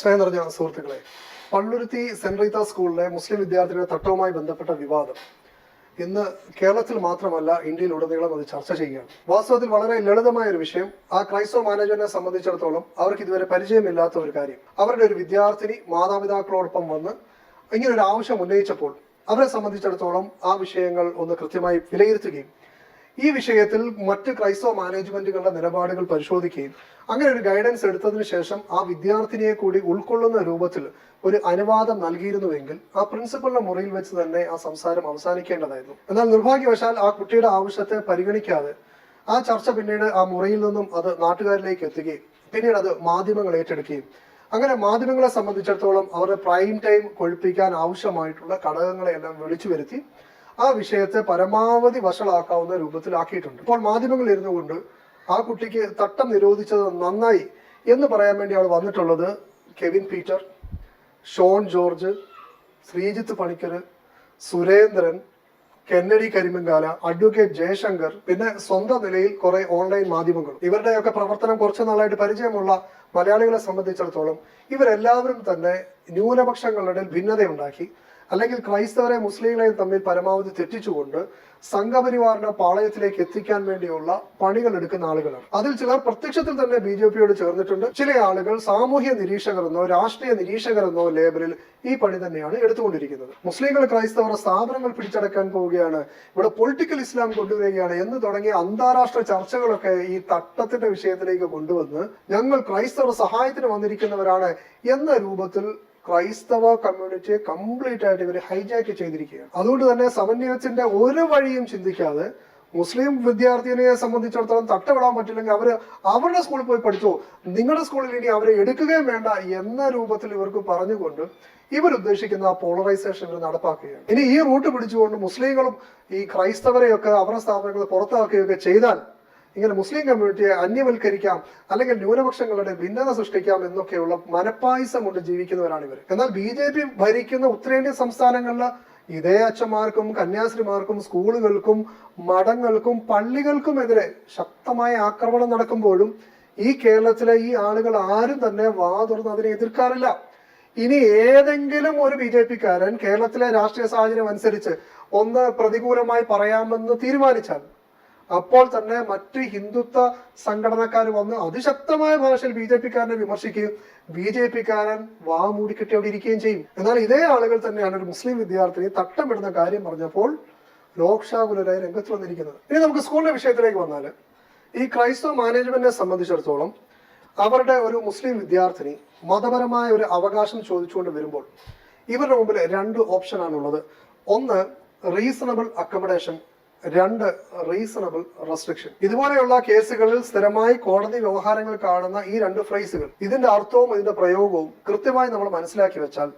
സ്നേഹം നിറഞ്ഞ സുഹൃത്തുക്കളെ പള്ളുരുത്തി സെന്റ് റീത്ത സ്കൂളിലെ മുസ്ലിം വിദ്യാർത്ഥികളുടെ തട്ടവുമായി ബന്ധപ്പെട്ട വിവാദം. ഇന്ന് കേരളത്തിൽ മാത്രമല്ല ഇന്ത്യയിൽ ഉടനീളം അത് ചർച്ച ചെയ്യുകയാണ്. വാസ്തവത്തിൽ വളരെ ലളിതമായ ഒരു വിഷയം. ആ ക്രൈസ്തവ മാനേജറിനെ സംബന്ധിച്ചിടത്തോളം അവർക്ക് ഇതുവരെ പരിചയമില്ലാത്ത ഒരു കാര്യം. അവരുടെ ഒരു വിദ്യാർത്ഥിനി മാതാപിതാക്കളോടൊപ്പം വന്ന് ഇങ്ങനെ ഒരു ആവശ്യം ഉന്നയിച്ചപ്പോൾ അവരെ സംബന്ധിച്ചിടത്തോളം ആ വിഷയങ്ങൾ ഒന്ന് കൃത്യമായി വിലയിരുത്തുകയും ഈ വിഷയത്തിൽ മറ്റ് ക്രൈസ്തവ മാനേജ്മെന്റുകളുടെ നിലപാടുകൾ പരിശോധിക്കുകയും അങ്ങനെ ഒരു ഗൈഡൻസ് എടുത്തതിന് ശേഷം ആ വിദ്യാർത്ഥിനിയെ കൂടി ഉൾക്കൊള്ളുന്ന രൂപത്തിൽ ഒരു അനുവാദം നൽകിയിരുന്നുവെങ്കിൽ ആ പ്രിൻസിപ്പലിന്റെ മുറിയിൽ വെച്ച് തന്നെ ആ സംസാരം അവസാനിക്കേണ്ടതായിരുന്നു. എന്നാൽ നിർഭാഗ്യവശാൽ ആ കുട്ടിയുടെ ആവശ്യത്തെ പരിഗണിക്കാതെ ആ ചർച്ച പിന്നീട് ആ മുറിയിൽ നിന്നും അത് നാട്ടുകാരിലേക്ക് എത്തുകയും പിന്നീട് അത് മാധ്യമങ്ങൾ ഏറ്റെടുക്കുകയും അങ്ങനെ മാധ്യമങ്ങളെ സംബന്ധിച്ചിടത്തോളം അവരുടെ പ്രൈം ടൈം കൊഴുപ്പിക്കാൻ ആവശ്യമായിട്ടുള്ള ഘടകങ്ങളെല്ലാം വിളിച്ചു വരുത്തി ആ വിഷയത്തെ പരമാവധി വഷളാക്കാവുന്ന രൂപത്തിലാക്കിയിട്ടുണ്ട്. ഇപ്പോൾ മാധ്യമങ്ങളിൽ ഇരുന്നു കൊണ്ട് ആ കുട്ടിക്ക് തട്ടം നിരോധിച്ചത് നന്നായി എന്ന് പറയാൻ വേണ്ടി അവിടെ വന്നിട്ടുള്ളത് Kevin Peter Shone George Sreejith Panicker Surendran Kennedy Karimankala advocate Jayashankar പിന്നെ സ്വന്തം നിലയിൽ കുറെ ഓൺലൈൻ മാധ്യമങ്ങൾ ഇവരുടെയൊക്കെ പ്രവർത്തനം കുറച്ച് നാളായിട്ട് പരിചയമുള്ള മലയാളികളെ സംബന്ധിച്ചിടത്തോളം ഇവരെല്ലാവരും തന്നെ ന്യൂനപക്ഷങ്ങളുടെ ഭിന്നതയുണ്ടാക്കി അല്ലെങ്കിൽ ക്രൈസ്തവരെ മുസ്ലിങ്ങളെയും തമ്മിൽ പരമാവധി തെറ്റിച്ചുകൊണ്ട് സംഘപരിവാറിനെ പാളയത്തിലേക്ക് എത്തിക്കാൻ വേണ്ടിയുള്ള പണികൾ എടുക്കുന്ന ആളുകളാണ്. അതിൽ ചിലർ പ്രത്യക്ഷത്തിൽ തന്നെ ബി ജെ പിയോട് ചേർന്നിട്ടുണ്ട്. ചില ആളുകൾ സാമൂഹ്യ നിരീക്ഷകർ എന്നോ രാഷ്ട്രീയ നിരീക്ഷകർ എന്നോ ലേബലിൽ ഈ പണി തന്നെയാണ് എടുത്തുകൊണ്ടിരിക്കുന്നത്. മുസ്ലിങ്ങൾ ക്രൈസ്തവർ സ്ഥാപനങ്ങൾ പിടിച്ചടക്കാൻ പോവുകയാണ്. ഇവിടെ പൊളിറ്റിക്കൽ ഇസ്ലാം കൊണ്ടുവരികയാണ് എന്ന് തുടങ്ങിയ അന്താരാഷ്ട്ര ചർച്ചകളൊക്കെ ഈ തട്ടത്തിന്റെ വിഷയത്തിലേക്ക് കൊണ്ടുവന്ന് ഞങ്ങൾ ക്രൈസ്തവർ സഹായത്തിന് വന്നിരിക്കുന്നവരാണ് എന്ന രൂപത്തിൽ ക്രൈസ്തവ കമ്മ്യൂണിറ്റിയെ കംപ്ലീറ്റ് ആയിട്ട് ഇവർ ഹൈജാക്ക് ചെയ്തിരിക്കുകയാണ്. അതുകൊണ്ട് തന്നെ സമന്വയത്തിന്റെ ഒരു വഴിയും ചിന്തിക്കാതെ മുസ്ലിം വിദ്യാർത്ഥിനെ സംബന്ധിച്ചിടത്തോളം തട്ടവിടാൻ പറ്റില്ലെങ്കിൽ അവർ അവരുടെ സ്കൂളിൽ പോയി പഠിച്ചോ നിങ്ങളുടെ സ്കൂളിൽ ഇനി അവരെ എടുക്കുകയും വേണ്ട എന്ന രൂപത്തിൽ ഇവർക്ക് പറഞ്ഞുകൊണ്ട് ഇവർ ഉദ്ദേശിക്കുന്ന ആ പോളറൈസേഷൻ ഇവർ നടപ്പാക്കുകയാണ്. ഇനി ഈ റൂട്ട് പിടിച്ചുകൊണ്ട് മുസ്ലിങ്ങളും ഈ ക്രൈസ്തവരെയൊക്കെ അവരുടെ സ്ഥാപനങ്ങൾ പുറത്താക്കുകയൊക്കെ ചെയ്താൽ ഇങ്ങനെ മുസ്ലിം കമ്മ്യൂണിറ്റിയെ അന്യവൽക്കരിക്കാം അല്ലെങ്കിൽ ന്യൂനപക്ഷങ്ങളുടെ ഭിന്നത സൃഷ്ടിക്കാം എന്നൊക്കെയുള്ള മനപ്പായസം കൊണ്ട് ജീവിക്കുന്നവരാണ് ഇവർ എന്നാൽ ബി ജെ പി ഭരിക്കുന്ന ഉത്തരേന്ത്യൻ സംസ്ഥാനങ്ങളിൽ ഇതേ അച്ഛന്മാർക്കും കന്യാസ്ത്രീമാർക്കും സ്കൂളുകൾക്കും മഠങ്ങൾക്കും പള്ളികൾക്കും എതിരെ ശക്തമായ ആക്രമണം നടക്കുമ്പോഴും ഈ കേരളത്തിലെ ഈ ആളുകൾ ആരും തന്നെ വാ തുറന്ന് അതിനെ എതിർക്കാറില്ല. ഇനി ഏതെങ്കിലും ഒരു ബി ജെ പിക്കാരൻ കേരളത്തിലെ രാഷ്ട്രീയ സാഹചര്യം അനുസരിച്ച് ഒന്ന് പ്രതികൂലമായി പറയാമെന്ന് തീരുമാനിച്ചാൽ അപ്പോൾ തന്നെ മറ്റ് ഹിന്ദുത്വ സംഘടനക്കാർ വന്ന് അതിശക്തമായ ഭാഷയിൽ ബി ജെ പിക്കാരനെ വിമർശിക്കുകയും ബി ജെ പിക്കാരൻ വാ മൂടിക്കെട്ടി അവിടെ ഇരിക്കുകയും ചെയ്യും. എന്നാൽ ഇതേ ആളുകൾ തന്നെയാണ് ഒരു മുസ്ലിം വിദ്യാർത്ഥിനി തട്ടമിടുന്ന കാര്യം പറഞ്ഞപ്പോൾ ലോക്ഷാകുലരായി രംഗത്ത് വന്നിരിക്കുന്നത്. ഇനി നമുക്ക് സ്കൂളിന്റെ വിഷയത്തിലേക്ക് വന്നാൽ ഈ ക്രൈസ്തവ മാനേജ്മെന്റിനെ സംബന്ധിച്ചിടത്തോളം അവരുടെ ഒരു മുസ്ലിം വിദ്യാർത്ഥിനി മതപരമായ ഒരു അവകാശം ചോദിച്ചുകൊണ്ട് വരുമ്പോൾ ഇവരുടെ മുമ്പിൽ രണ്ട് ഓപ്ഷനാണുള്ളത്. ഒന്ന് റീസണബിൾ അക്കമഡേഷൻ രണ്ട് റീസണബിൾ റെസ്ട്രിക്ഷൻ ഇതുപോലെയുള്ള കേസുകളിൽ സ്ഥിരമായി കോടതി വ്യവഹാരങ്ങൾ കാണുന്ന ഈ രണ്ട് ഫ്രൈസുകൾ ഇതിന്റെ അർത്ഥവും ഇതിന്റെ പ്രയോഗവും കൃത്യമായി നമ്മൾ മനസ്സിലാക്കി വെച്ചാൽ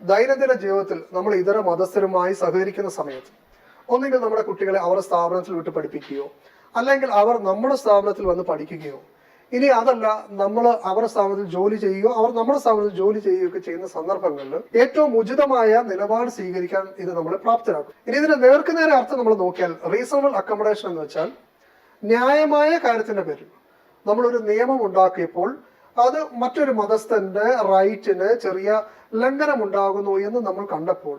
ദൈനംദിന ജീവിതത്തിൽ നമ്മൾ ഇതര മതസ്ഥരുമായി സഹകരിക്കുന്ന സമയത്ത് ഒന്നുകിൽ നമ്മുടെ കുട്ടികളെ അവരുടെ സ്ഥാപനത്തിൽ വിട്ട് പഠിപ്പിക്കുകയോ അല്ലെങ്കിൽ അവർ നമ്മുടെ സ്ഥാപനത്തിൽ വന്ന് പഠിക്കുകയോ ഇനി അതല്ല നമ്മൾ അവരുടെ സ്ഥാപനത്തിൽ ജോലി ചെയ്യുകയോ അവർ നമ്മുടെ സ്ഥാപനത്തിൽ ജോലി ചെയ്യുകയോ ഒക്കെ ചെയ്യുന്ന സന്ദർഭങ്ങളിൽ ഏറ്റവും ഉചിതമായ നിലപാട് സ്വീകരിക്കാൻ ഇത് നമ്മളെ പ്രാപ്തരാക്കും. ഇനി ഇതിന്റെ നേർക്കുനേരെ അർത്ഥം നമ്മൾ നോക്കിയാൽ റീസണബിൾ അക്കോമഡേഷൻ എന്ന് വെച്ചാൽ ന്യായമായ കാര്യത്തിന്റെ പേരിൽ നമ്മളൊരു നിയമം ഉണ്ടാക്കിയപ്പോൾ അത് മറ്റൊരു മതസ്ഥന്റെ റൈറ്റിന് ചെറിയ ലംഘനം ഉണ്ടാകുന്നു എന്ന് നമ്മൾ കണ്ടപ്പോൾ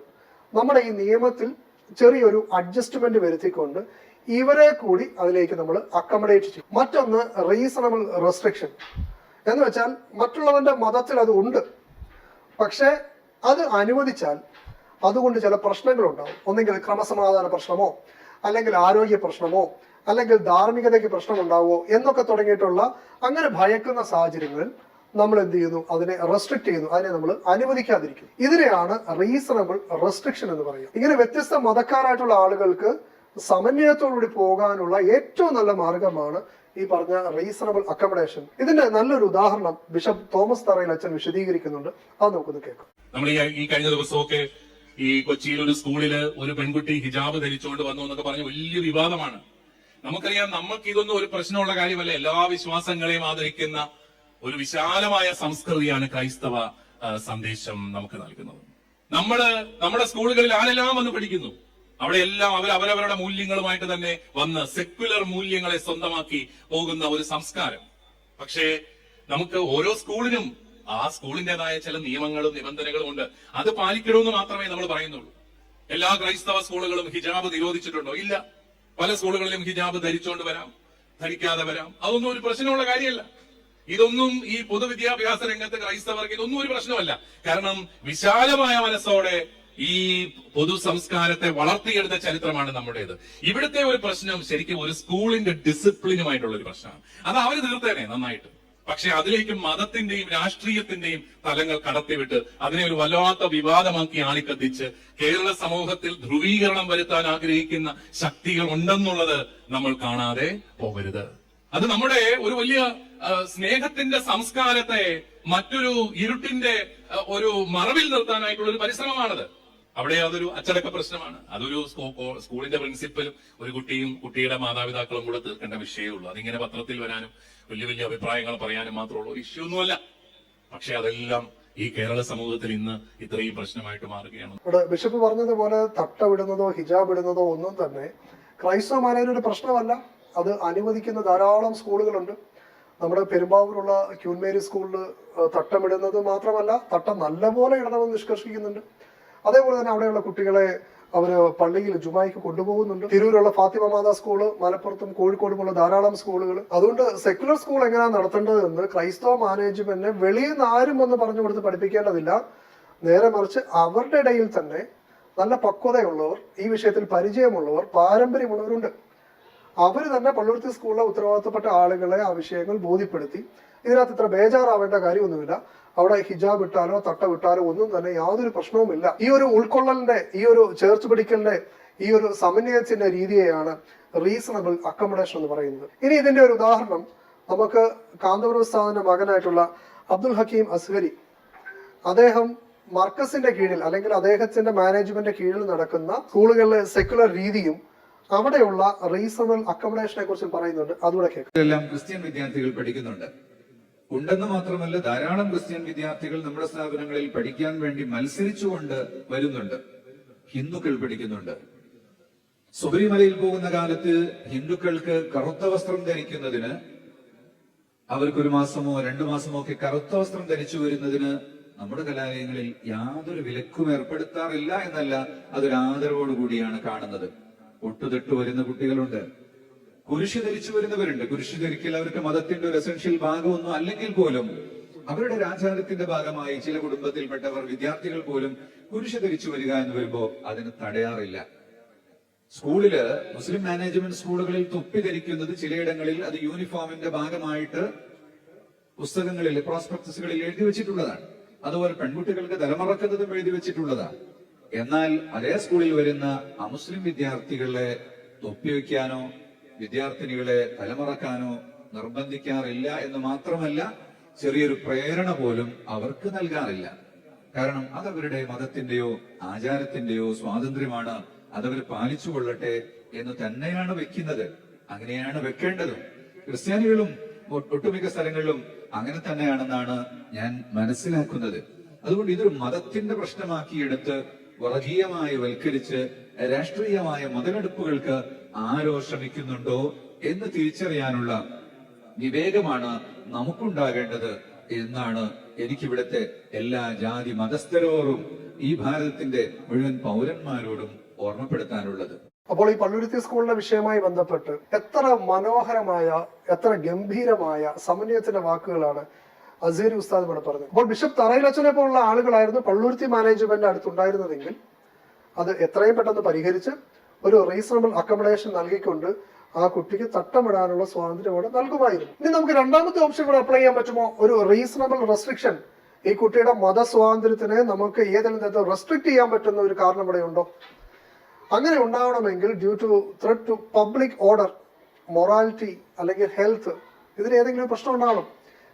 നമ്മുടെ ഈ നിയമത്തിൽ ചെറിയൊരു അഡ്ജസ്റ്റ്മെന്റ് വരുത്തിക്കൊണ്ട് ഇവരെ കൂടി അതിലേക്ക് നമ്മൾ അക്കമഡേറ്റ് ചെയ്യും. മറ്റൊന്ന് റീസണബിൾ റെസ്ട്രിക്ഷൻ എന്ന് വെച്ചാൽ മറ്റുള്ളവന്റെ മതത്തിൽ അത് ഉണ്ട്. പക്ഷെ അത് അനുവദിച്ചാൽ അതുകൊണ്ട് ചില പ്രശ്നങ്ങളുണ്ടാവും. ഒന്നെങ്കിൽ ക്രമസമാധാന പ്രശ്നമോ അല്ലെങ്കിൽ ആരോഗ്യ പ്രശ്നമോ അല്ലെങ്കിൽ ധാർമ്മികതയ്ക്ക് പ്രശ്നമുണ്ടാവോ എന്നൊക്കെ തുടങ്ങിയിട്ടുള്ള അങ്ങനെ ഭയക്കുന്ന സാഹചര്യങ്ങളിൽ നമ്മൾ എന്ത് ചെയ്യുന്നു? അതിനെ റെസ്ട്രിക്ട് ചെയ്യുന്നു. അതിനെ നമ്മൾ അനുവദിക്കാതിരിക്കും ഇതിനെയാണ് റീസണബിൾ റെസ്ട്രിക്ഷൻ എന്ന് പറയുക. ഇങ്ങനെ വ്യത്യസ്ത മതക്കാരായിട്ടുള്ള ആളുകൾക്ക് സമന്വയത്തോടുകൂടി പോകാനുള്ള ഏറ്റവും നല്ല മാർഗമാണ് ഈ പറഞ്ഞ റീസണബിൾ അക്കമഡേഷൻ ഇതിന്റെ നല്ലൊരു ഉദാഹരണം ബിഷപ്പ് തോമസ് തറയിൽ അച്ഛൻ വിശദീകരിക്കുന്നുണ്ട്. അത് നമുക്കൊന്ന് കേൾക്കാം. നമ്മൾ ഈ കഴിഞ്ഞ ദിവസമൊക്കെ ഈ കൊച്ചിയിൽ ഒരു സ്കൂളിൽ ഒരു പെൺകുട്ടി ഹിജാബ് ധരിച്ചുകൊണ്ട് വന്നു എന്നൊക്കെ പറഞ്ഞ വലിയ വിവാദമാണ്. നമുക്കറിയാം നമുക്ക് ഇതൊന്നും ഒരു പ്രശ്നമുള്ള കാര്യമല്ല. എല്ലാ വിശ്വാസങ്ങളെയും ആദരിക്കുന്ന ഒരു വിശാലമായ സംസ്കൃതിയാണ് ക്രൈസ്തവ സന്ദേശം നമുക്ക് നൽകുന്നത്. നമ്മൾ നമ്മുടെ സ്കൂളുകളിൽ ആരെല്ലാം വന്ന് പഠിക്കുന്നു? അവിടെ എല്ലാം അവർ അവരവരുടെ മൂല്യങ്ങളുമായിട്ട് തന്നെ വന്ന് സെക്യുലർ മൂല്യങ്ങളെ സ്വന്തമാക്കി പോകുന്ന ഒരു സംസ്കാരം. പക്ഷേ നമുക്ക് ഓരോ സ്കൂളിനും ആ സ്കൂളിന്റേതായ ചില നിയമങ്ങളും നിബന്ധനകളും ഉണ്ട്. അത് പാലിക്കണമെന്ന് മാത്രമേ നമ്മൾ പറയുന്നുള്ളൂ. എല്ലാ ക്രൈസ്തവ സ്കൂളുകളും ഹിജാബ് നിരോധിച്ചിട്ടുണ്ടോ? ഇല്ല. പല സ്കൂളുകളിലും ഹിജാബ് ധരിച്ചുകൊണ്ട് വരാം ധരിക്കാതെ വരാം. അതൊന്നും ഒരു പ്രശ്നമുള്ള കാര്യമല്ല. ഇതൊന്നും ഈ പൊതുവിദ്യാഭ്യാസ രംഗത്ത് ക്രൈസ്തവർക്ക് ഇതൊന്നും ഒരു പ്രശ്നമല്ല. കാരണം വിശാലമായ മനസ്സോടെ ഈ പൊതു സംസ്കാരത്തെ വളർത്തിയെടുത്ത ചരിത്രമാണ് നമ്മുടേത്. ഇവിടുത്തെ ഒരു പ്രശ്നം ശരിക്കും ഒരു സ്കൂളിന്റെ ഡിസിപ്ലിനുമായിട്ടുള്ള ഒരു പ്രശ്നമാണ്. അത് അവർ തീർത്തേനെ നന്നായിട്ട്. പക്ഷെ അതിലേക്ക് മതത്തിന്റെയും രാഷ്ട്രീയത്തിന്റെയും തലങ്ങൾ കടത്തിവിട്ട് അതിനെ ഒരു വല്ലാത്ത വിവാദമാക്കി ആളിക്കത്തിച്ച് കേരള സമൂഹത്തിൽ ധ്രുവീകരണം വരുത്താൻ ആഗ്രഹിക്കുന്ന ശക്തികൾ ഉണ്ടെന്നുള്ളത് നമ്മൾ കാണാതെ പോകരുത്. അത് നമ്മുടെ ഒരു വലിയ സ്നേഹത്തിന്റെ സംസ്കാരത്തെ മറ്റൊരു ഇരുട്ടിന്റെ ഒരു മറവിൽ നിർത്താനായിട്ടുള്ള ഒരു പരിശ്രമമാണത്. അവിടെ അതൊരു അച്ചടക്ക പ്രശ്നമാണ്. അതൊരു സ്കൂളിന്റെ പ്രിൻസിപ്പലും ഒരു കുട്ടിയും കുട്ടിയുടെ മാതാപിതാക്കളും കൂടെ തീർക്കേണ്ട വിഷയമുള്ളൂ അതിങ്ങനെ പത്രത്തിൽ വരാനും വലിയ വലിയ അഭിപ്രായങ്ങൾ പറയാനും മാത്രമുള്ള ഒരു ഇഷ്യൂ ഒന്നുമല്ല. പക്ഷെ അതെല്ലാം ഈ കേരള സമൂഹത്തിൽ ഇന്ന് ഇത്രയും പ്രശ്നമായിട്ട് മാറുകയാണ്. ഇവിടെ ബിഷപ്പ് പറഞ്ഞതുപോലെ തട്ട വിടുന്നതോ ഹിജാബ് ഇടുന്നതോ ഒന്നും തന്നെ ക്രൈസ്തവ മാനേജരുടെ പ്രശ്നമല്ല. അത് അനുവദിക്കുന്ന ധാരാളം സ്കൂളുകളുണ്ട്. നമ്മുടെ പെരുമ്പാവൂരുള്ള ക്യൂൻമേരി സ്കൂളിൽ തട്ടമിടുന്നത് മാത്രമല്ല തട്ടം നല്ലപോലെ ഇടണമെന്ന് നിഷ്കർഷിക്കുന്നുണ്ട്. അതേപോലെ തന്നെ അവിടെയുള്ള കുട്ടികളെ അവർ പള്ളിയിൽ ജുമായിക്ക് കൊണ്ടുപോകുന്നുണ്ട്. തിരൂരുള്ള ഫാത്തിമ മാതാ സ്കൂൾ മലപ്പുറത്തും കോഴിക്കോടുമുള്ള ധാരാളം സ്കൂളുകൾ അതുകൊണ്ട് സെക്യുലർ സ്കൂൾ എങ്ങനെയാണ് നടത്തേണ്ടത് എന്ന് ക്രൈസ്തവ മാനേജ്മെന്റിനെ വെളിയിൽ നിന്ന് ആരും വന്ന് പറഞ്ഞു കൊടുത്ത് പഠിപ്പിക്കേണ്ടതില്ല. നേരെ മറിച്ച് അവരുടെ ഇടയിൽ തന്നെ നല്ല പക്വതയുള്ളവർ ഈ വിഷയത്തിൽ പരിചയമുള്ളവർ പാരമ്പര്യമുള്ളവരുണ്ട്. അവർ തന്നെ പള്ളുരുത്തി സ്കൂളിലെ ഉത്തരവാദിത്തപ്പെട്ട ആളുകളെ ആ വിഷയങ്ങൾ ബോധ്യപ്പെടുത്തി. ഇതിനകത്ത് ഇത്ര ബേജാറാവേണ്ട കാര്യമൊന്നുമില്ല. അവിടെ ഹിജാബ് ഇട്ടാലോ തട്ട വിട്ടാലോ ഒന്നും തന്നെ യാതൊരു പ്രശ്നവുമില്ല. ഈ ഒരു ഉൾക്കൊള്ളലിന്റെ ഈ ഒരു ചേർച്ച് പിടിക്കലിന്റെ ഈ ഒരു സമന്വയത്തിന്റെ രീതിയെയാണ് റീസണബിൾ അക്കോമഡേഷൻ എന്ന് പറയുന്നത്. ഇനി ഇതിന്റെ ഒരു ഉദാഹരണം നമുക്ക് കാന്തപുരം മകനായിട്ടുള്ള അബ്ദുൽ ഹക്കീം അസ്ഹരി. അദ്ദേഹം മർക്കസിന്റെ കീഴിൽ അല്ലെങ്കിൽ അദ്ദേഹത്തിന്റെ മാനേജ്മെന്റിന്റെ കീഴിൽ നടക്കുന്ന സ്കൂളുകളിലെ സെക്യുലർ രീതിയും അവിടെയുള്ള റീസണബിൾ അക്കോമഡേഷനെ കുറിച്ചും പറയുന്നുണ്ട്. അതുകൂടെ കേൾക്കാം. ക്രിസ്ത്യൻ വിദ്യാർത്ഥികൾ പഠിക്കുന്നുണ്ട്. ഉണ്ടെന്ന് മാത്രമല്ല ധാരാളം ക്രിസ്ത്യൻ വിദ്യാർത്ഥികൾ നമ്മുടെ സ്ഥാപനങ്ങളിൽ പഠിക്കാൻ വേണ്ടി മത്സരിച്ചുകൊണ്ട് വരുന്നുണ്ട്. ഹിന്ദുക്കൾ പഠിക്കുന്നുണ്ട്. ശബരിമലയിൽ പോകുന്ന കാലത്ത് ഹിന്ദുക്കൾക്ക് കറുത്ത വസ്ത്രം ധരിക്കുന്നതിന് അവർക്കൊരു മാസമോ രണ്ടു മാസമോ ഒക്കെ കറുത്ത വസ്ത്രം ധരിച്ചു വരുന്നതിന് നമ്മുടെ കലാലയങ്ങളിൽ യാതൊരു വിലക്കും ഏർപ്പെടുത്താറില്ല എന്നല്ല അതൊരു ആദരവോടുകൂടിയാണ് കാണുന്നത്. ഒട്ടുതെട്ടു വരുന്ന കുട്ടികളുണ്ട്. കുരിശ് ധരിച്ചു വരുന്നവരുണ്ട്. കുരിശ് ധരിക്കൽ അവരുടെ മതത്തിന്റെ ഒരു എസൻഷ്യൽ ഭാഗമൊന്നും അല്ലെങ്കിൽ പോലും അവരുടെ രാജാരത്തിന്റെ ഭാഗമായി ചില കുടുംബത്തിൽപ്പെട്ടവർ വിദ്യാർത്ഥികൾ പോലും കുരിശ് ധരിച്ചു വരിക എന്ന് വരുമ്പോ അതിന് തടയാറില്ല. സ്കൂളിൽ മുസ്ലിം മാനേജ്മെന്റ് സ്കൂളുകളിൽ തൊപ്പി ധരിക്കുന്നത് ചിലയിടങ്ങളിൽ അത് യൂണിഫോമിന്റെ ഭാഗമായിട്ട് പുസ്തകങ്ങളിൽ പ്രോസ്പെക്ടസുകളിൽ എഴുതി വെച്ചിട്ടുള്ളതാണ്. അതുപോലെ പെൺകുട്ടികൾക്ക് തലമറക്കുന്നതും എഴുതി വെച്ചിട്ടുള്ളതാണ്. എന്നാൽ അതേ സ്കൂളിൽ വരുന്ന അമുസ്ലിം വിദ്യാർത്ഥികളെ തൊപ്പി വയ്ക്കാനോ വിദ്യാർത്ഥിനികളെ തലമറക്കാനോ നിർബന്ധിക്കാറില്ല എന്ന് മാത്രമല്ല ചെറിയൊരു പ്രേരണ പോലും അവർക്ക് നൽകാറില്ല. കാരണം അതവരുടെ മതത്തിന്റെയോ ആചാരത്തിന്റെയോ സ്വാതന്ത്ര്യമാണ് അതവർ പാലിച്ചു കൊള്ളട്ടെ എന്ന് തന്നെയാണ് വെക്കുന്നത്. അങ്ങനെയാണ് വെക്കേണ്ടതും. ക്രിസ്ത്യാനികളും ഒട്ടുമിക്ക സ്ഥലങ്ങളിലും അങ്ങനെ തന്നെയാണെന്നാണ് ഞാൻ മനസ്സിലാക്കുന്നത്. അതുകൊണ്ട് ഇതൊരു മതത്തിന്റെ പ്രശ്നമാക്കിയെടുത്ത് വർഗീയമായി വൽക്കരിച്ച് രാഷ്ട്രീയമായ മുതലെടുപ്പുകൾക്ക് ആരോ ശ്രമിക്കുന്നുണ്ടോ എന്ന് തിരിച്ചറിയാനുള്ള വിവേകമാണ് നമുക്കുണ്ടാകേണ്ടത് എന്നാണ് എനിക്കിവിടുത്തെ എല്ലാ ജാതി മതസ്ഥരോടും ഈ ഭാരതത്തിന്റെ മുഴുവൻ പൗരന്മാരോടും ഓർമ്മപ്പെടുത്താനുള്ളത്. അപ്പോൾ ഈ പള്ളുരുത്തി സ്കൂളിന്റെ വിഷയമായി ബന്ധപ്പെട്ട് എത്ര മനോഹരമായ എത്ര ഗംഭീരമായ സമന്വയത്തിന്റെ വാക്കുകളാണ് അസീർ ഉസ്താദ് ഇവിടെ പറഞ്ഞത്. അപ്പോൾ ബിഷപ്പ് തറയിലച്ചനെ പോലുള്ള ആളുകളായിരുന്നു പള്ളുരുത്തി മാനേജ്മെന്റ് അടുത്തുണ്ടായിരുന്നതെങ്കിൽ അത് എത്രയും പെട്ടെന്ന് പരിഹരിച്ച് ഒരു റീസണബിൾ അക്കോമഡേഷൻ നൽകിക്കൊണ്ട് ആ കുട്ടിക്ക് തട്ടമിടാനുള്ള സ്വാതന്ത്ര്യം അവിടെ നൽകുമായിരുന്നു. ഇനി നമുക്ക് രണ്ടാമത്തെ ഓപ്ഷൻ കൂടെ അപ്ലൈ ചെയ്യാൻ പറ്റുമോ? ഒരു റീസണബിൾ റെസ്ട്രിക്ഷൻ ഈ കുട്ടിയുടെ മതസ്വാതന്ത്ര്യത്തിനെ നമുക്ക് ഏതെങ്കിലും തരത്തിൽ റെസ്ട്രിക്ട് ചെയ്യാൻ പറ്റുന്ന ഒരു കാരണം ഇവിടെ ഉണ്ടോ? അങ്ങനെ ഉണ്ടാവണമെങ്കിൽ due to threat to public order morality അല്ലെങ്കിൽ ഹെൽത്ത് ഇതിന് ഏതെങ്കിലും പ്രശ്നം ഉണ്ടാവണം.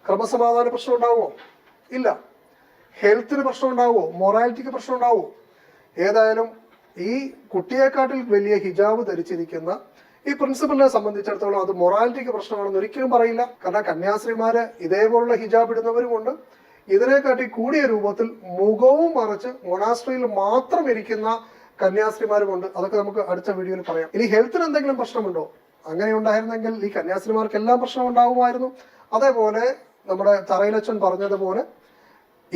ക്രമസമാധാന പ്രശ്നം ഉണ്ടാവുമോ? ഇല്ല. ഹെൽത്തിന് പ്രശ്നം ഉണ്ടാവുമോ? മൊറാലിറ്റിക്ക് പ്രശ്നം ഉണ്ടാവുമോ? ഏതായാലും ഈ കുട്ടിയെക്കാട്ടിൽ വലിയ ഹിജാബ് ധരിച്ചിരിക്കുന്ന ഈ പ്രിൻസിപ്പലിനെ സംബന്ധിച്ചിടത്തോളം അത് മൊറാലിറ്റിക്ക് പ്രശ്നമാണെന്ന് ഒരിക്കലും പറയില്ല. കാരണം കന്യാസ്ത്രീമാര് ഇതേപോലുള്ള ഹിജാബ് ഇടുന്നവരുമുണ്ട്. ഇതിനെക്കാട്ടി കൂടിയ രൂപത്തിൽ മുഖവും മറച്ച് മൊണാസ്ട്രിയിൽ മാത്രം ഇരിക്കുന്ന കന്യാസ്ത്രീമാരുമുണ്ട്. അതൊക്കെ നമുക്ക് അടുത്ത വീഡിയോയിൽ പറയാം. ഇനി ഹെൽത്തിന് എന്തെങ്കിലും പ്രശ്നമുണ്ടോ? അങ്ങനെ ഉണ്ടായിരുന്നെങ്കിൽ ഈ കന്യാസ്ത്രീമാർക്ക് എല്ലാം പ്രശ്നം ഉണ്ടാകുമായിരുന്നു അതേപോലെ നമ്മുടെ തറയിലച്ചൻ പറഞ്ഞതുപോലെ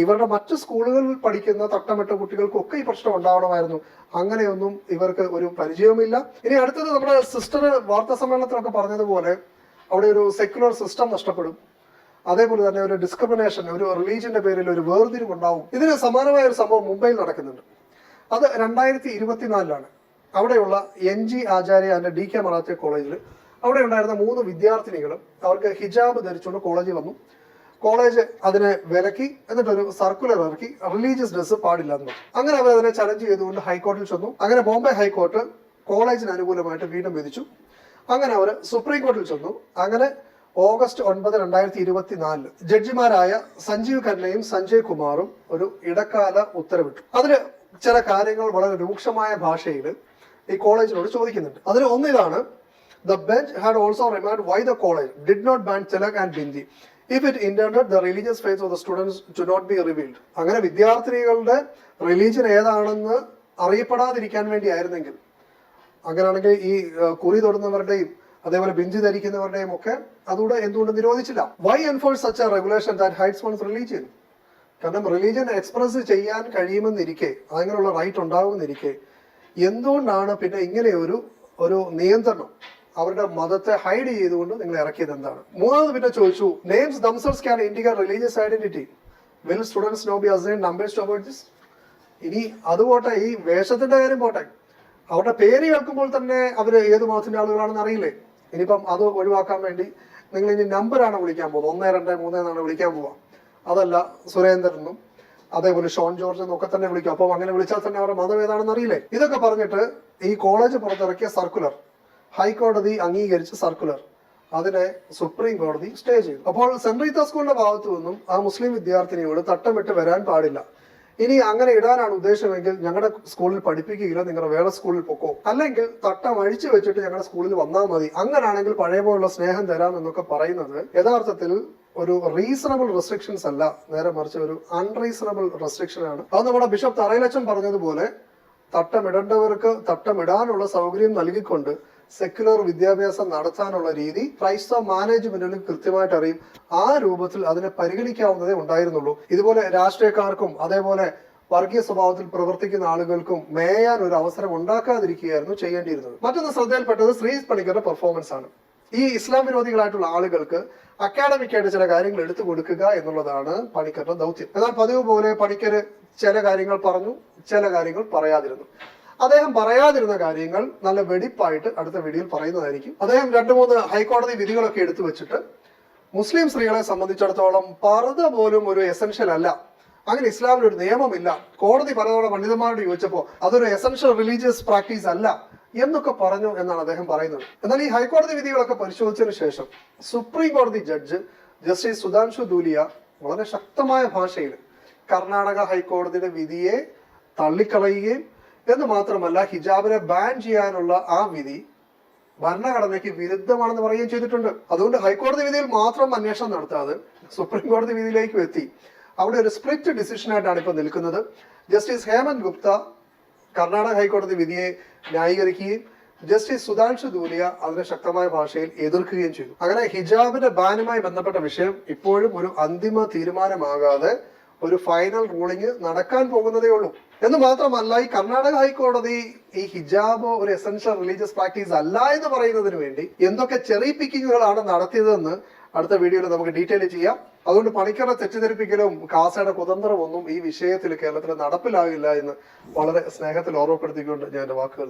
ഇവരുടെ മറ്റു സ്കൂളുകളിൽ പഠിക്കുന്ന തട്ടമിട്ട കുട്ടികൾക്കൊക്കെ ഈ പ്രശ്നം ഉണ്ടാവണമായിരുന്നു. അങ്ങനെയൊന്നും ഇവർക്ക് ഒരു പരിചയവുമില്ല. ഇനി അടുത്തത് നമ്മുടെ സിസ്റ്റർ വാർത്താ സമ്മേളനത്തിലൊക്കെ പറഞ്ഞതുപോലെ അവിടെ ഒരു സെക്യുലർ സിസ്റ്റം നഷ്ടപ്പെടും. അതേപോലെ തന്നെ ഒരു ഡിസ്ക്രിമിനേഷൻ ഒരു റിലീജിയന്റെ പേരിൽ ഒരു വേർതിരിവുണ്ടാവും. ഇതിന് സമാനമായ ഒരു സംഭവം മുംബൈയിൽ നടക്കുന്നുണ്ട്. അത് രണ്ടായിരത്തി ഇരുപത്തിനാലിലാണ് അവിടെയുള്ള N G Acharya and D K Marathe കോളേജിൽ അവിടെ ഉണ്ടായിരുന്ന മൂന്ന് വിദ്യാർത്ഥിനികളും അവർക്ക് ഹിജാബ് ധരിച്ചുകൊണ്ട് കോളേജിൽ വന്നു. കോളേജ് അതിനെ വിലക്കി എന്നിട്ടൊരു സർക്കുലർ ഇറക്കി റിലീജിയസ് ഡ്രസ്സ് പാടില്ല എന്ന്. അങ്ങനെ അവർ അതിനെ ചലഞ്ച് ചെയ്തുകൊണ്ട് ഹൈക്കോടതിയിൽ ചെന്നു. അങ്ങനെ ബോംബെ ഹൈക്കോർട്ട് കോളേജിന് അനുകൂലമായിട്ട് വീണ്ടും വിധിച്ചു. അങ്ങനെ അവർ സുപ്രീം കോടതിയിൽ ചെന്നു. അങ്ങനെ ഓഗസ്റ്റ് ഒൻപത് രണ്ടായിരത്തി ഇരുപത്തിനാലിൽ ജഡ്ജിമാരായ സഞ്ജീവ് ഖന്നയും സഞ്ജയ് കുമാറും ഒരു ഇടക്കാല ഉത്തരവിട്ടു. അതിന് ചില കാര്യങ്ങൾ വളരെ രൂക്ഷമായ ഭാഷയിൽ ഈ കോളേജിനോട് ചോദിക്കുന്നുണ്ട്. അതിൽ ഒന്നിതാണ് the bench had also remarked why the college did not ban tilak and bindi if it intended the religious faith of the students to not be revealed അങ്ങനെ വിദ്യാർത്ഥിനികളുടെ റിലീജിയൻ ഏതാണെന്ന് അറിയപ്പെടാതിരിക്കാൻ വേണ്ടിയായിരുന്നെങ്കിൽ അങ്ങനെയാണെങ്കിൽ ഈ കുറി തൊടുന്നവരുടെയും അതേപോലെ ബിഞ്ചി ധരിക്കുന്നവരുടെയും ഒക്കെ അതുകൂടെ എന്തുകൊണ്ട് നിരോധിച്ചില്ല? Why enforce such a regulation that hides one's religion കാരണം റിലീജിയൻ എക്സ്പ്രസ് ചെയ്യാൻ കഴിയുമെന്നിരിക്കെ അങ്ങനെയുള്ള റൈറ്റ് ഉണ്ടാകുമെന്നിരിക്കെ എന്തുകൊണ്ടാണ് പിന്നെ ഇങ്ങനെ ഒരു ഒരു നിയന്ത്രണം? അവരുടെ മതത്തെ ഹൈഡ് ചെയ്തുകൊണ്ട് നിങ്ങൾ ഇറക്കിയത് എന്താണ്? മൂന്നാമത് പിന്നെ ചോദിച്ചു names themselves can indicate religious identity will students not be assign numbers too ഇനി അത് പോട്ടെ ഈ വേഷത്തിന്റെ കാര്യം പോട്ടെ. അവരുടെ പേര് കേൾക്കുമ്പോൾ തന്നെ അവർ ഏത് മതത്തിന്റെ ആളുകളാണെന്ന് അറിയില്ലേ? ഇനിയിപ്പം അത് ഒഴിവാക്കാൻ വേണ്ടി നിങ്ങൾ ഇനി നമ്പറാണ് വിളിക്കാൻ പോകുന്നത്. ഒന്ന് രണ്ട് മൂന്ന് എന്നാണ് വിളിക്കാൻ പോവുക. അതല്ല സുരേന്ദ്രനും അതേപോലെ ഷോൺ ജോർജ് എന്നൊക്കെ തന്നെ വിളിക്കും. അപ്പോൾ അങ്ങനെ വിളിച്ചാൽ തന്നെ അവരുടെ മതം ഏതാണെന്ന് അറിയില്ലേ? ഇതൊക്കെ പറഞ്ഞിട്ട് ഈ കോളേജ് പുറത്തിറക്കിയ സർക്കുലർ ഹൈക്കോടതി അംഗീകരിച്ച സർക്കുലർ. അതിനെ സുപ്രീം കോടതി സ്റ്റേ ചെയ്തു. അപ്പോൾ സെന്റ് റീത്ത സ്കൂളിന്റെ ഭാഗത്തു നിന്നും ആ മുസ്ലിം വിദ്യാർത്ഥിനിയോട് തട്ടമിട്ട് വരാൻ പാടില്ല. ഇനി അങ്ങനെ ഇടാനാണ് ഉദ്ദേശമെങ്കിൽ ഞങ്ങളുടെ സ്കൂളിൽ പഠിപ്പിക്കുകയില്ല നിങ്ങളുടെ വേറെ സ്കൂളിൽ പൊക്കോ. അല്ലെങ്കിൽ തട്ടം അഴിച്ചു വെച്ചിട്ട് ഞങ്ങളുടെ സ്കൂളിൽ വന്നാൽ മതി. അങ്ങനാണെങ്കിൽ പഴയ പോലുള്ള സ്നേഹം തരാം എന്നൊക്കെ പറയുന്നത് യഥാർത്ഥത്തിൽ ഒരു റീസണബിൾ റെസ്ട്രിക്ഷൻസ് അല്ല. നേരെ മറിച്ച് ഒരു അൺറീസണബിൾ റെസ്ട്രിക്ഷൻ ആണ്. അത് നമ്മുടെ ബിഷപ്പ് തറയിലച്ചൻ പറഞ്ഞതുപോലെ തട്ടമിടേണ്ടവർക്ക് തട്ടമിടാനുള്ള സൗകര്യം നൽകിക്കൊണ്ട് സെക്യുലർ വിദ്യാഭ്യാസം നടത്താനുള്ള രീതി ക്രൈസ്തവ മാനേജ്മെന്റിനും കൃത്യമായിട്ട് അറിയും. ആ രൂപത്തിൽ അതിനെ പരിഗണിക്കാവുന്നതേ ഉണ്ടായിരുന്നുള്ളൂ. ഇതുപോലെ രാഷ്ട്രീയക്കാർക്കും അതേപോലെ വർഗീയ സ്വഭാവത്തിൽ പ്രവർത്തിക്കുന്ന ആളുകൾക്കും മേയാൻ ഒരു അവസരം ഉണ്ടാക്കാതിരിക്കുകയായിരുന്നു ചെയ്യേണ്ടിയിരുന്നത്. മറ്റൊന്ന് ശ്രദ്ധയിൽപ്പെട്ടത് ശ്രീ പണിക്കറുടെ പെർഫോമൻസ് ആണ്. ഈ ഇസ്ലാം വിരോധികളായിട്ടുള്ള ആളുകൾക്ക് അക്കാഡമിക്കായിട്ട് ചില കാര്യങ്ങൾ എടുത്തു കൊടുക്കുക എന്നുള്ളതാണ് പണിക്കറുടെ ദൗത്യം. എന്നാൽ പതിവ് പോലെ പണിക്കര് ചില കാര്യങ്ങൾ പറഞ്ഞു ചില കാര്യങ്ങൾ പറയാതിരുന്നു. അദ്ദേഹം പറയാതിരുന്ന കാര്യങ്ങൾ നല്ല വെടിപ്പായിട്ട് അടുത്ത വീഡിയോയിൽ പറയുന്നതായിരിക്കും. അദ്ദേഹം രണ്ടു മൂന്ന് ഹൈക്കോടതി വിധികളൊക്കെ എടുത്തു വെച്ചിട്ട് മുസ്ലിം സ്ത്രീകളെ സംബന്ധിച്ചിടത്തോളം പർദ്ദ പോലും ഒരു എസൻഷ്യൽ അല്ല. അങ്ങനെ ഇസ്ലാമിൽ ഒരു നിയമമില്ല. കോടതി പലതവണ പണ്ഡിതന്മാരോട് ചോദിച്ചപ്പോൾ അതൊരു എസൻഷ്യൽ റിലീജിയസ് പ്രാക്ടീസ് അല്ല എന്നൊക്കെ പറഞ്ഞു എന്നാണ് അദ്ദേഹം പറയുന്നത്. എന്നാൽ ഈ ഹൈക്കോടതി വിധികളൊക്കെ പരിശോധിച്ചതിന് ശേഷം സുപ്രീം കോടതി ജഡ്ജ് ജസ്റ്റിസ് സുധാൻഷു ദൂലിയ വളരെ ശക്തമായ ഭാഷയിൽ കർണാടക ഹൈക്കോടതിയുടെ വിധിയെ തള്ളിക്കളയുകയും എന്ന് മാത്രമല്ല ഹിജാബിനെ ബാൻ ചെയ്യാനുള്ള ആ വിധി ഭരണഘടനയ്ക്ക് വിരുദ്ധമാണെന്ന് പറയുകയും ചെയ്തിട്ടുണ്ട്. അതുകൊണ്ട് ഹൈക്കോടതി വിധിയിൽ മാത്രം അന്വേഷണം നടത്താതെ സുപ്രീം കോടതി വിധിയിലേക്കും എത്തി. അവിടെ ഒരു സ്പ്ലിറ്റ് ഡിസിഷനായിട്ടാണ് ഇപ്പോൾ നിൽക്കുന്നത്. ജസ്റ്റിസ് ഹേമന്ത് ഗുപ്ത കർണാടക ഹൈക്കോടതി വിധിയെ ന്യായീകരിക്കുകയും ജസ്റ്റിസ് സുധാൻഷു ദൂലിയ അതിനെ ശക്തമായ ഭാഷയിൽ എതിർക്കുകയും ചെയ്തു. അങ്ങനെ ഹിജാബിന്റെ ബാനുമായി ബന്ധപ്പെട്ട വിഷയം ഇപ്പോഴും ഒരു അന്തിമ തീരുമാനമാകാതെ ഒരു ഫൈനൽ റൂളിംഗ് നടക്കാൻ പോകുന്നതേ ഉള്ളൂ എന്ന് മാത്രമല്ല ഈ കർണാടക ഹൈക്കോടതി ഈ ഹിജാബ് ഒരു എസെൻഷ്യൽ റിലീജിയസ് പ്രാക്ടീസ് അല്ല എന്ന് പറയുന്നതിന് വേണ്ടി എന്തൊക്കെ ചെറിയ പിക്കിങ്ങുകളാണ് നടത്തിയതെന്ന് അടുത്ത വീഡിയോയിൽ നമുക്ക് ഡീറ്റെയിൽ ചെയ്യാം അതുകൊണ്ട് പണിക്കരുടെ തെറ്റിദ്ധരിപ്പിക്കലും കാസയുടെ കുതന്ത്രമൊന്നും ഈ വിഷയത്തിൽ കേരളത്തിൽ നടപ്പിലാകില്ല എന്ന് വളരെ സ്നേഹത്തിൽ ഓർമ്മപ്പെടുത്തിക്കൊണ്ട് ഞാൻ എന്റെ വാക്കുകൾ.